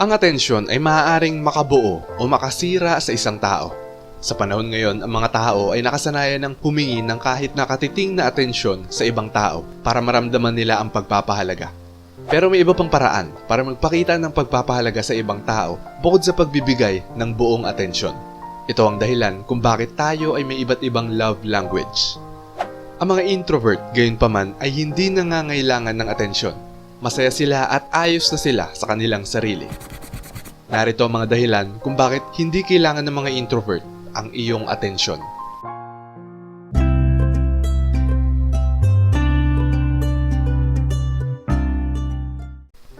Ang atensyon ay maaaring makabuo o makasira sa isang tao. Sa panahon ngayon, ang mga tao ay nakasanayan ng humingi ng kahit nakatiting na atensyon sa ibang tao para maramdaman nila ang pagpapahalaga. Pero may iba pang paraan para magpakita ng pagpapahalaga sa ibang tao bukod sa pagbibigay ng buong atensyon. Ito ang dahilan kung bakit tayo ay may iba't ibang love language. Ang mga introvert, gayon pa man, ay hindi nangangailangan ng atensyon. Masaya sila at ayos na sila sa kanilang sarili. Narito ang mga dahilan kung bakit hindi kailangan ng mga introvert ang iyong atensyon.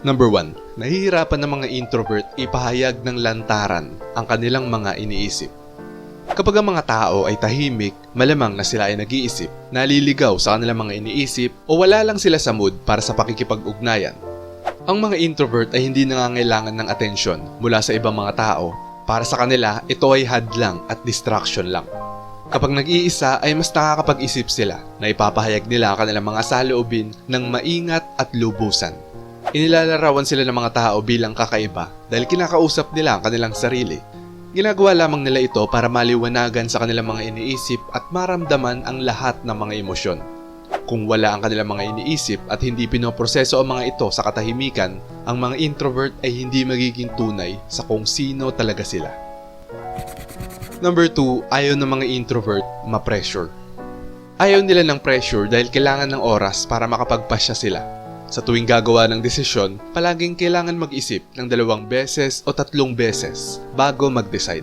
Number 1. Nahihirapan ng mga introvert ipahayag ng lantaran ang kanilang mga iniisip. Kapag ang mga tao ay tahimik, malamang na sila ay nag-iisip, naliligaw sa kanilang mga iniisip o wala lang sila sa mood para sa pakikipag-ugnayan. Ang mga introvert ay hindi nangangailangan ng atensyon mula sa ibang mga tao. Para sa kanila, ito ay hadlang at distraction lang. Kapag nag-iisa ay mas nakakapag-isip sila na ipapahayag nila ang kanilang mga saloobin ng maingat at lubusan. Inilalarawan sila ng mga tao bilang kakaiba dahil kinakausap nila ang kanilang sarili. Ginagawa lamang nila ito para maliwanagan sa kanilang mga iniisip at maramdaman ang lahat ng mga emosyon. Kung wala ang kanilang mga iniisip at hindi pinoproseso ang mga ito sa katahimikan, ang mga introvert ay hindi magiging tunay sa kung sino talaga sila. Number 2, ayaw ng mga introvert ma-pressure. Ayaw nila ng pressure dahil kailangan ng oras para makapagpasya sila. Sa tuwing gagawa ng desisyon, palaging kailangan mag-isip ng dalawang beses o tatlong beses bago mag-decide.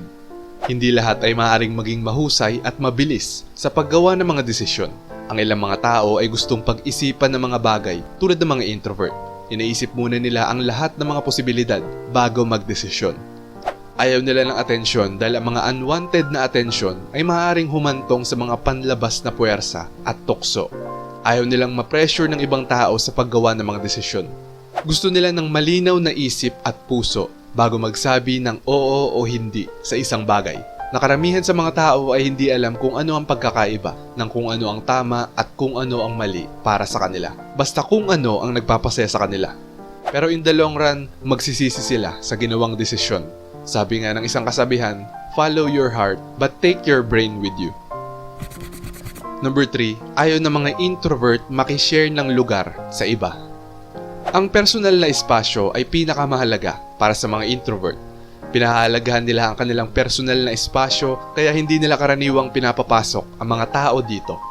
Hindi lahat ay maaaring maging mahusay at mabilis sa paggawa ng mga desisyon. Ang ilang mga tao ay gustong pag-isipan ng mga bagay tulad ng mga introvert. Inaisip muna nila ang lahat ng mga posibilidad bago magdesisyon. Ayaw nila ng atensyon dahil ang mga unwanted na atensyon ay maaaring humantong sa mga panlabas na puwersa at tukso. Ayaw nilang ma-pressure ng ibang tao sa paggawa ng mga desisyon. Gusto nila ng malinaw na isip at puso bago magsabi ng oo o hindi sa isang bagay. Nakaramihan sa mga tao ay hindi alam kung ano ang pagkakaiba ng kung ano ang tama at kung ano ang mali para sa kanila. Basta kung ano ang nagpapasaya sa kanila. Pero in the long run, magsisisi sila sa ginawang desisyon. Sabi nga ng isang kasabihan, follow your heart but take your brain with you. Number 3, ayaw ng mga introvert makishare ng lugar sa iba. Ang personal na espasyo ay pinakamahalaga para sa mga introvert. Pinahahalagahan nila ang kanilang personal na espasyo kaya hindi nila karaniwang pinapapasok ang mga tao dito.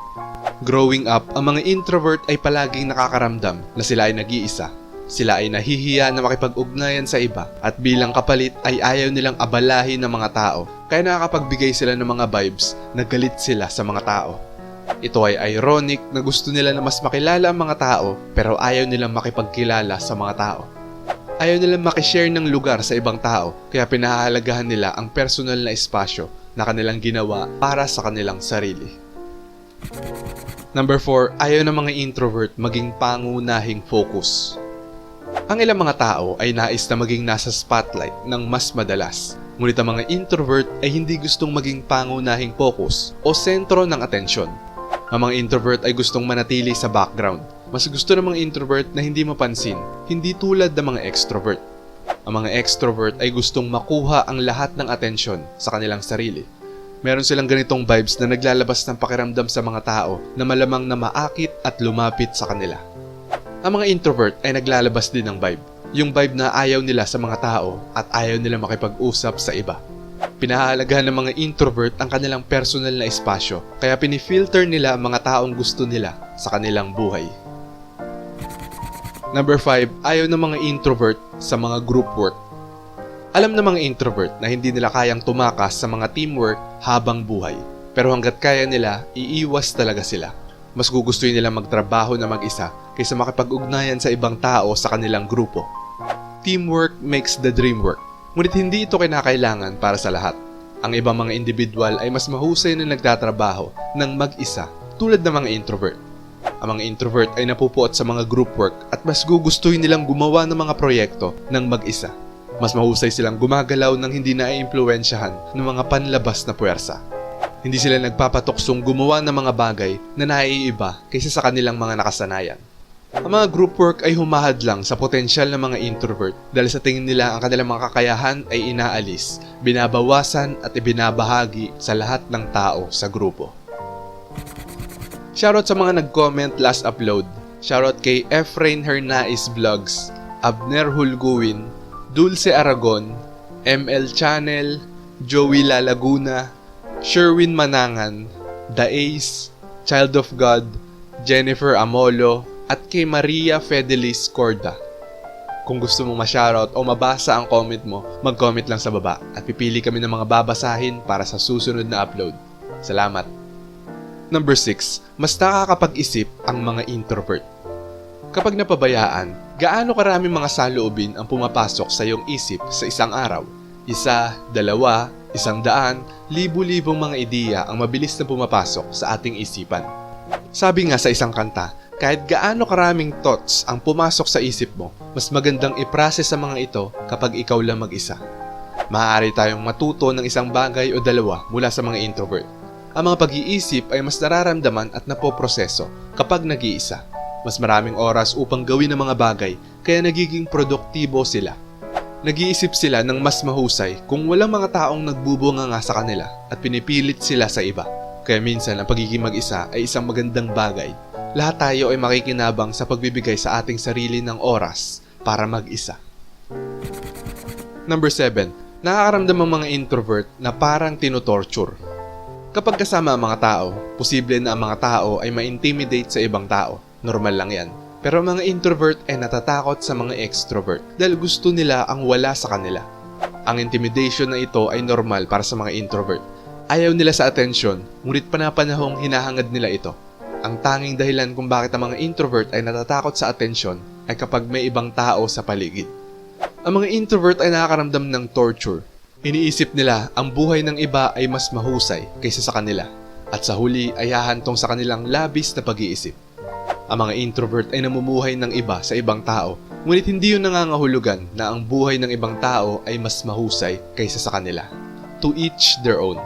Growing up, ang mga introvert ay palaging nakakaramdam na sila ay nag-iisa. Sila ay nahihiya na makipag-ugnayan sa iba at bilang kapalit ay ayaw nilang abalahin ng mga tao kaya nakakapagbigay sila ng mga vibes na galit sila sa mga tao. Ito ay ironic na gusto nila na mas makilala ang mga tao pero ayaw nilang makipagkilala sa mga tao. Ayaw nilang makishare ng lugar sa ibang tao kaya pinahahalagahan nila ang personal na espasyo na kanilang ginawa para sa kanilang sarili. Number 4, ayaw ng mga introvert maging pangunahing focus. Ang ilang mga tao ay nais na maging nasa spotlight ng mas madalas. Ngunit ang mga introvert ay hindi gustong maging pangunahing focus o sentro ng atensyon. Ang mga introvert ay gustong manatili sa background. Mas gusto ng mga introvert na hindi mapansin, hindi tulad ng mga extrovert. Ang mga extrovert ay gustong makuha ang lahat ng atensyon sa kanilang sarili. Meron silang ganitong vibes na naglalabas ng pakiramdam sa mga tao na malamang na maakit at lumapit sa kanila. Ang mga introvert ay naglalabas din ng vibe. Yung vibe na ayaw nila sa mga tao at ayaw nila makipag-usap sa iba. Pinahahalagahan ng mga introvert ang kanilang personal na espasyo, kaya pinifilter nila ang mga taong gusto nila sa kanilang buhay. Number 5, ayaw ng mga introvert sa mga group work. Alam ng mga introvert na hindi nila kayang tumakas sa mga teamwork habang buhay. Pero hanggat kaya nila, iiwas talaga sila. Mas gugustuhin nila magtrabaho na mag-isa kaysa makipag-ugnayan sa ibang tao sa kanilang grupo. Teamwork makes the dream work. Ngunit hindi ito kinakailangan para sa lahat. Ang ibang mga individual ay mas mahusay na nagtatrabaho ng mag-isa tulad ng mga introvert. Ang mga introvert ay napupuot sa mga group work at mas gugustuhin nilang gumawa ng mga proyekto ng mag-isa. Mas mahusay silang gumagalaw ng hindi naiimpluwensyahan ng mga panlabas na puwersa. Hindi sila nagpapatoksong gumawa ng mga bagay na naiiba kaysa sa kanilang mga nakasanayan. Ang mga group work ay humahad lang sa potensyal ng mga introvert dahil sa tingin nila ang kanilang mga kakayahan ay inaalis, binabawasan at ibinabahagi sa lahat ng tao sa grupo. Shoutout sa mga nag-comment last upload. Shoutout kay Efrain Hernais Vlogs, Abner Hulguin, Dulce Aragon, ML Channel, Joey Lalaguna, Sherwin Manangan, The Ace, Child of God, Jennifer Amolo, at kay Maria Fedelis Corda. Kung gusto mong ma-shoutout o mabasa ang comment mo, mag-comment lang sa baba at pipili kami ng mga babasahin para sa susunod na upload. Salamat! Number 6. Mas nakakapag-isip ang mga introvert. Kapag napabayaan, gaano karami mga saloobin ang pumapasok sa iyong isip sa isang araw? Isa, dalawa, isang daan, libu-libong mga ideya ang mabilis na pumapasok sa ating isipan. Sabi nga sa isang kanta, kahit gaano karaming thoughts ang pumasok sa isip mo, mas magandang i-process ang mga ito kapag ikaw lang mag-isa. Maaari tayong matuto ng isang bagay o dalawa mula sa mga introvert. Ang mga pag-iisip ay mas nararamdaman at napoproseso kapag nag-iisa. Mas maraming oras upang gawin ang mga bagay kaya nagiging produktibo sila. Nag-iisip sila ng mas mahusay kung walang mga taong nagbubunga nga sa kanila at pinipilit sila sa iba. Kaya minsan ang pagiging mag-isa ay isang magandang bagay. Lahat tayo ay makikinabang sa pagbibigay sa ating sarili ng oras para mag-isa. Number 7. Nakakaramdam ang mga introvert na parang tinotorture. Kapag kasama ang mga tao, posible na ang mga tao ay ma-intimidate sa ibang tao. Normal lang yan. Pero mga introvert ay natatakot sa mga extrovert dahil gusto nila ang wala sa kanila. Ang intimidation na ito ay normal para sa mga introvert. Ayaw nila sa atensyon, ngunit panapanahong hinahangad nila ito. Ang tanging dahilan kung bakit ang mga introvert ay natatakot sa atensyon ay kapag may ibang tao sa paligid. Ang mga introvert ay nakakaramdam ng torture. Iniisip nila ang buhay ng iba ay mas mahusay kaysa sa kanila at sa huli ay hahantong sa kanilang labis na pag-iisip. Ang mga introvert ay namumuhay ng iba sa ibang tao, ngunit hindi yun nangangahulugan na ang buhay ng ibang tao ay mas mahusay kaysa sa kanila. To each their own.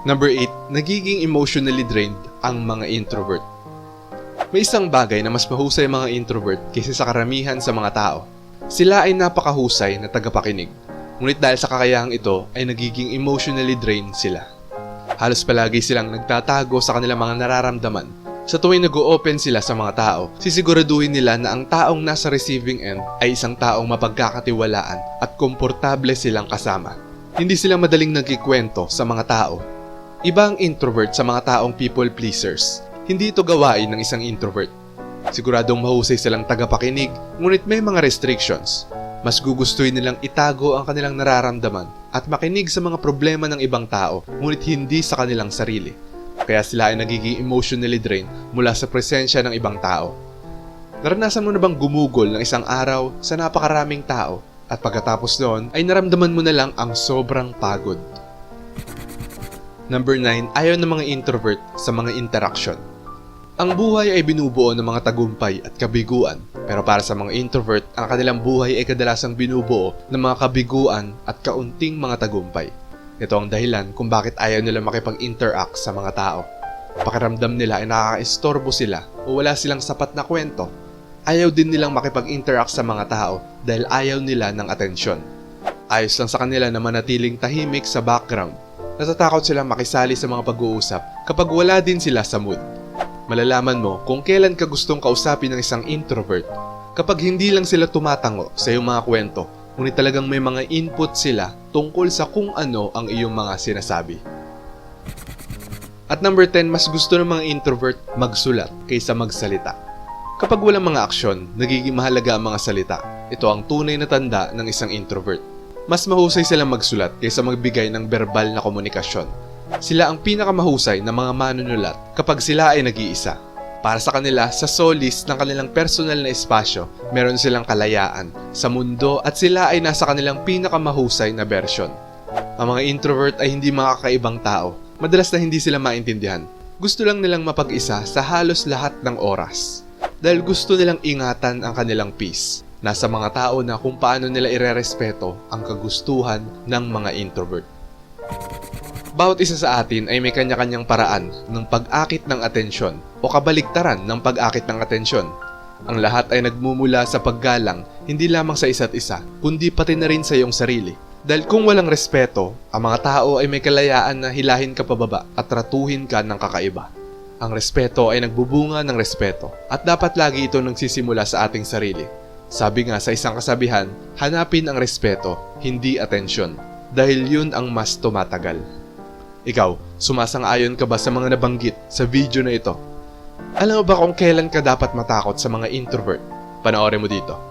Number 8, nagiging emotionally drained ang mga introvert. May isang bagay na mas mahusay mga introvert kaysa sa karamihan sa mga tao. Sila ay napakahusay na tagapakinig. Ngunit dahil sa kakayahang ito ay nagiging emotionally drained sila. Halos palagi silang nagtatago sa kanilang mga nararamdaman. Sa tuwing nag-open sila sa mga tao, sisiguraduhin nila na ang taong nasa receiving end ay isang taong mapagkakatiwalaan at komportable silang kasama. Hindi sila madaling nagkikwento sa mga tao. Iba ang introvert sa mga taong people pleasers. Hindi ito gawain ng isang introvert. Siguradong mahusay silang tagapakinig, ngunit may mga restrictions. Mas gugustuhin nilang itago ang kanilang nararamdaman at makinig sa mga problema ng ibang tao, ngunit hindi sa kanilang sarili. Kaya sila ay nagiging emotionally drained mula sa presensya ng ibang tao. Naranasan mo na bang gumugol ng isang araw sa napakaraming tao at pagkatapos noon ay naramdaman mo na lang ang sobrang pagod? Number 9, ayaw ng mga introvert sa mga interaction. Ang buhay ay binubuo ng mga tagumpay at kabiguan, pero para sa mga introvert, ang kanilang buhay ay kadalasang binubuo ng mga kabiguan at kaunting mga tagumpay. Ito ang dahilan kung bakit ayaw nila makipag-interact sa mga tao. Pakiramdam nila ay nakaka-istorbo sila o wala silang sapat na kwento. Ayaw din nilang makipag-interact sa mga tao dahil ayaw nila ng atensyon. Ayos lang sa kanila na manatiling tahimik sa background. Natatakot silang makisali sa mga pag-uusap kapag wala din sila sa mood. Malalaman mo kung kailan ka gustong kausapin ng isang introvert kapag hindi lang sila tumatango sa iyong mga kwento, ngunit talagang may mga input sila tungkol sa kung ano ang iyong mga sinasabi. At number 10, mas gusto ng mga introvert magsulat kaysa magsalita. Kapag walang mga aksyon, nagiging mahalaga ang mga salita. Ito ang tunay na tanda ng isang introvert. Mas mahusay silang magsulat kaysa magbigay ng verbal na komunikasyon. Sila ang pinakamahusay na mga manunulat kapag sila ay nag-iisa. Para sa kanila, sa solis ng kanilang personal na espasyo, meron silang kalayaan sa mundo at sila ay nasa kanilang pinakamahusay na version. Ang mga introvert ay hindi makakaibang tao. Madalas na hindi sila maintindihan. Gusto lang nilang mapag-isa sa halos lahat ng oras. Dahil gusto nilang ingatan ang kanilang peace. Nasa mga tao na kung paano nila irerespeto ang kagustuhan ng mga introvert. Bawat isa sa atin ay may kanya-kanyang paraan ng pag-akit ng atensyon o kabaliktaran ng pag-akit ng atensyon. Ang lahat ay nagmumula sa paggalang hindi lamang sa isa't isa, kundi pati na rin sa iyong sarili. Dahil kung walang respeto, ang mga tao ay may kalayaan na hilahin ka pababa at tratuhin ka ng kakaiba. Ang respeto ay nagbubunga ng respeto at dapat lagi ito nagsisimula sa ating sarili. Sabi nga sa isang kasabihan, hanapin ang respeto, hindi atensyon, dahil yun ang mas tumatagal. Ikaw, sumasang-ayon ka ba sa mga nabanggit sa video na ito? Alam mo ba kung kailan ka dapat matakot sa mga introvert? Panoorin mo dito.